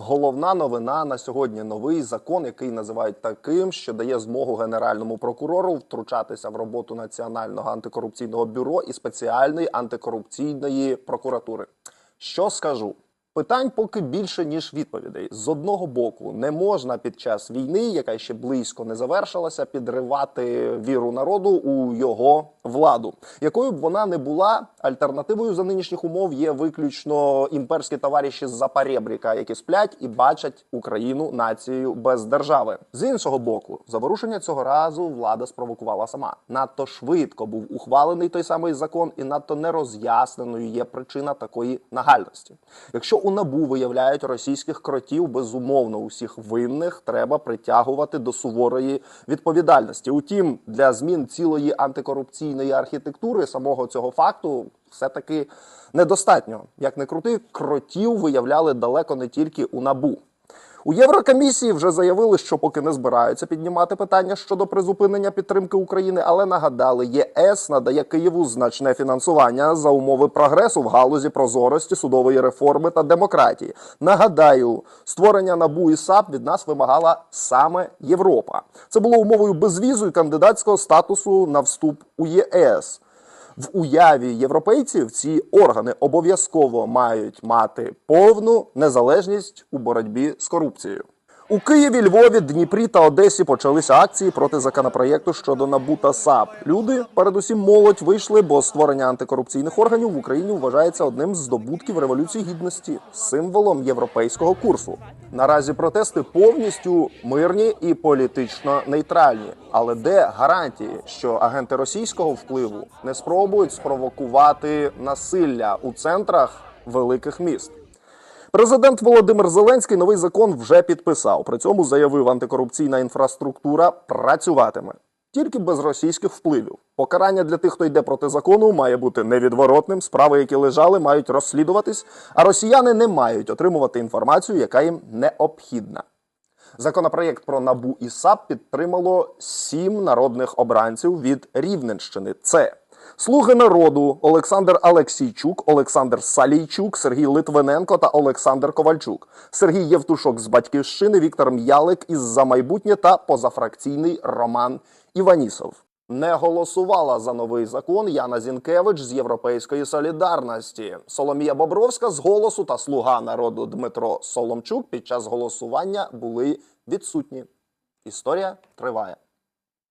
Головна новина на сьогодні новий закон, який називають таким, що дає змогу генеральному прокурору втручатися в роботу Національного антикорупційного бюро і спеціальної антикорупційної прокуратури. Що скажу? Питань поки більше ніж відповідей. З одного боку, не можна під час війни, яка ще близько не завершилася, підривати віру народу у його владу, якою б вона не була. Альтернативою за нинішніх умов є виключно імперські товариші з Запорєбріка, які сплять і бачать Україну нацією без держави. З іншого боку, заворушення цього разу влада спровокувала сама. Надто швидко був ухвалений той самий закон, і надто нероз'ясненою є причина такої нагальності. Якщо у набу виявляють російських кротів, безумовно, усіх винних треба притягувати до суворої відповідальності. Утім, для змін цілої антикорупційної архітектури самого цього факту все-таки недостатньо. Як не крути, кротів виявляли далеко не тільки у набу. У Єврокомісії вже заявили, що поки не збираються піднімати питання щодо призупинення підтримки України, але нагадали, ЄС надає Києву значне фінансування за умови прогресу в галузі прозорості, судової реформи та демократії. Нагадаю, створення НАБУ і САП від нас вимагала саме Європа. Це було умовою безвізу і кандидатського статусу на вступ у ЄС. В уяві європейців ці органи обов'язково мають мати повну незалежність у боротьбі з корупцією. У Києві, Львові, Дніпрі та Одесі почалися акції проти законопроєкту щодо НАБУ та САП. Люди, передусім молодь, вийшли, бо створення антикорупційних органів в Україні вважається одним з здобутків революції гідності, символом європейського курсу. Наразі протести повністю мирні і політично нейтральні. Але де гарантії, що агенти російського впливу не спробують спровокувати насилля у центрах великих міст? Президент Володимир Зеленський новий закон вже підписав. При цьому заявив, антикорупційна інфраструктура працюватиме тільки без російських впливів. Покарання для тих, хто йде проти закону, має бути невідворотним. Справи, які лежали, мають розслідуватись, а росіяни не мають отримувати інформацію, яка їм необхідна. Законопроєкт про набу і САП підтримало сім народних обранців від Рівненщини. Це Слуги народу Олександр Алексійчук, Олександр Салійчук, Сергій Литвиненко та Олександр Ковальчук, Сергій Євтушок з батьківщини, Віктор М'ялик із за майбутнє та позафракційний Роман Іванісов. Не голосувала за новий закон Яна Зінкевич з Європейської солідарності. Соломія Бобровська з голосу та слуга народу Дмитро Соломчук під час голосування були відсутні. Історія триває.